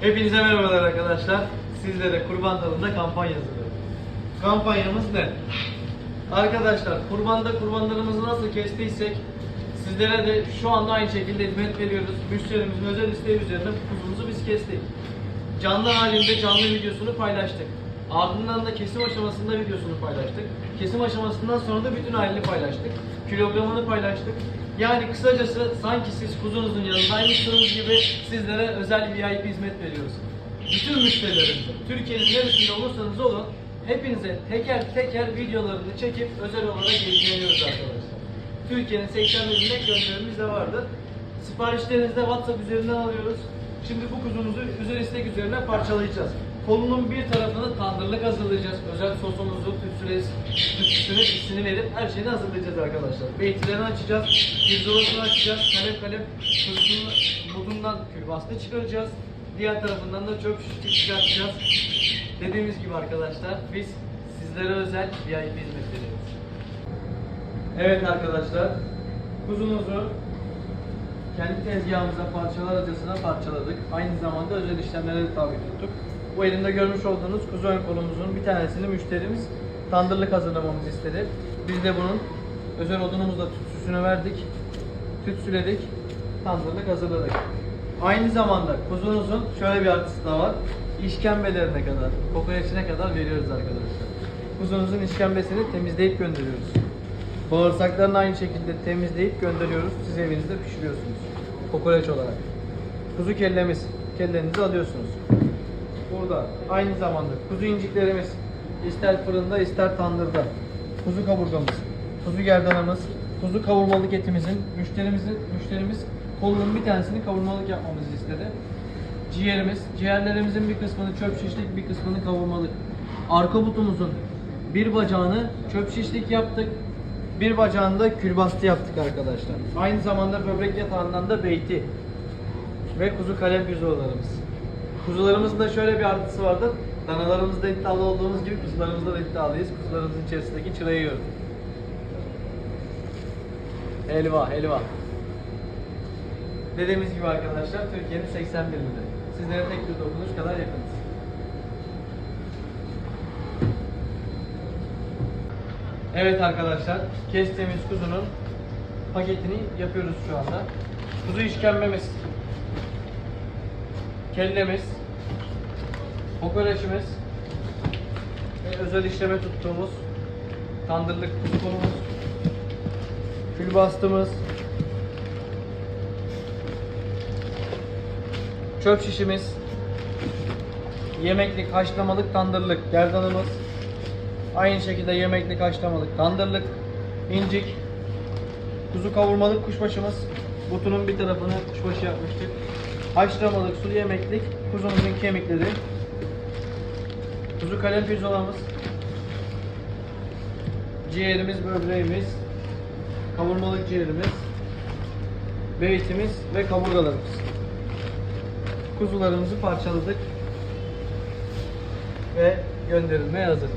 Hepinize merhabalar arkadaşlar. Sizlere kurban tadında kampanya hazırlıyorum. Kampanyamız ne? Arkadaşlar kurbanda kurbanlarımızı nasıl kestiysek sizlere de şu anda aynı şekilde hizmet veriyoruz. Müşterimizin özel isteği üzerine kuzumuzu biz kestik. Canlı halinde canlı videosunu paylaştık. Ardından da kesim aşamasında videosunu paylaştık. Kesim aşamasından sonra da bütün halini paylaştık. Kilogramını paylaştık. Yani kısacası sanki siz kuzunuzun yanındaymışsınız gibi sizlere özel VIP hizmet veriyoruz. Bütün müşterilerimize, Türkiye'nin neresinde olursanız olun, hepinize teker teker videolarını çekip özel olarak ilgileniyoruz arkadaşlar. Türkiye'nin 80 iline gönderimiz de vardı. Siparişlerinizi de WhatsApp üzerinden alıyoruz. Şimdi bu kuzumuzu özel istek üzerine parçalayacağız. Kolunun bir tarafını tandırlık hazırlayacağız. Özel sosumuzu, tütsülesi, tütsüsünü, ismini verip her şeyini hazırlayacağız arkadaşlar. Beytilerini açacağız, pirzolasını açacağız, kalem kalem tuzunu, budundan külbastı çıkaracağız. Diğer tarafından da çöp şişi çıkartacağız. Dediğimiz gibi arkadaşlar biz sizlere özel VIP hizmet veriyoruz. Evet arkadaşlar, kuzumuzu kendi tezgahımıza parçalar acısına parçaladık. Aynı zamanda özel işlemlere de tabi tuttuk. Bu elimde görmüş olduğunuz kuzu ön kolumuzun bir tanesini müşterimiz tandırlık hazırlamamızı istedi. Biz de bunun özel odunumuzla tütsüsünü verdik. Tütsüledik, tandırlık hazırladık. Aynı zamanda kuzunuzun şöyle bir artısı da var. İşkembelerine kadar, kokoreçine kadar veriyoruz arkadaşlar. Kuzunuzun işkembesini temizleyip gönderiyoruz. Bağırsaklarını aynı şekilde temizleyip gönderiyoruz. Siz evinizde pişiriyorsunuz. Kokoreç olarak. Kuzu kellemiz. Kellenizi alıyorsunuz. Burada aynı zamanda kuzu inciklerimiz. ister fırında ister tandırda. Kuzu kaburgamız. Kuzu gerdanımız. Kuzu kavurmalık etimizin. Müşterimizin, müşterimiz kolunun bir tanesini kavurmalık yapmamızı istedi. Ciğerimiz. Ciğerlerimizin bir kısmını çöp şişlik bir kısmını kavurmalık. Arka butumuzun bir bacağını çöp şişlik yaptık. Bir bacağını da külbastı yaptık arkadaşlar. Aynı zamanda böbrek yatağından da beyti ve kuzu kalem pirzolarımız. Kuzularımızın da şöyle bir artısı vardır. Danalarımızda iddialı olduğumuz gibi kuzularımızda da iddialıyız. Kuzularımızın içerisindeki çırayı yiyoruz. Helva, helva. Dediğimiz gibi arkadaşlar Türkiye'nin 81'inde. Sizlere tek bir dokunuş kadar yakınız. Evet arkadaşlar, kestiğimiz kuzunun paketini yapıyoruz şu anda. Kuzu işkembemiz, kellemiz, kokoreçimiz özel işleme tuttuğumuz tandırlık kuzu kolumuz, külbastımız, çöp şişimiz, yemeklik, haşlamalık, tandırlık, gerdanımız, Aynı şekilde yemeklik haşlamalık, tandırlık, incik, kuzu kavurmalık kuşbaşımız. Butunun bir tarafını kuşbaşı yapmıştık. Haşlamalık, sulu yemeklik, kuzumuzun kemikleri. Kuzu kalem pirzolamız. Ciğerimiz, böbreğimiz. Kavurmalık ciğerimiz. Beytimiz ve kaburgalarımız. Kuzularımızı parçaladık. Ve gönderilmeye hazır.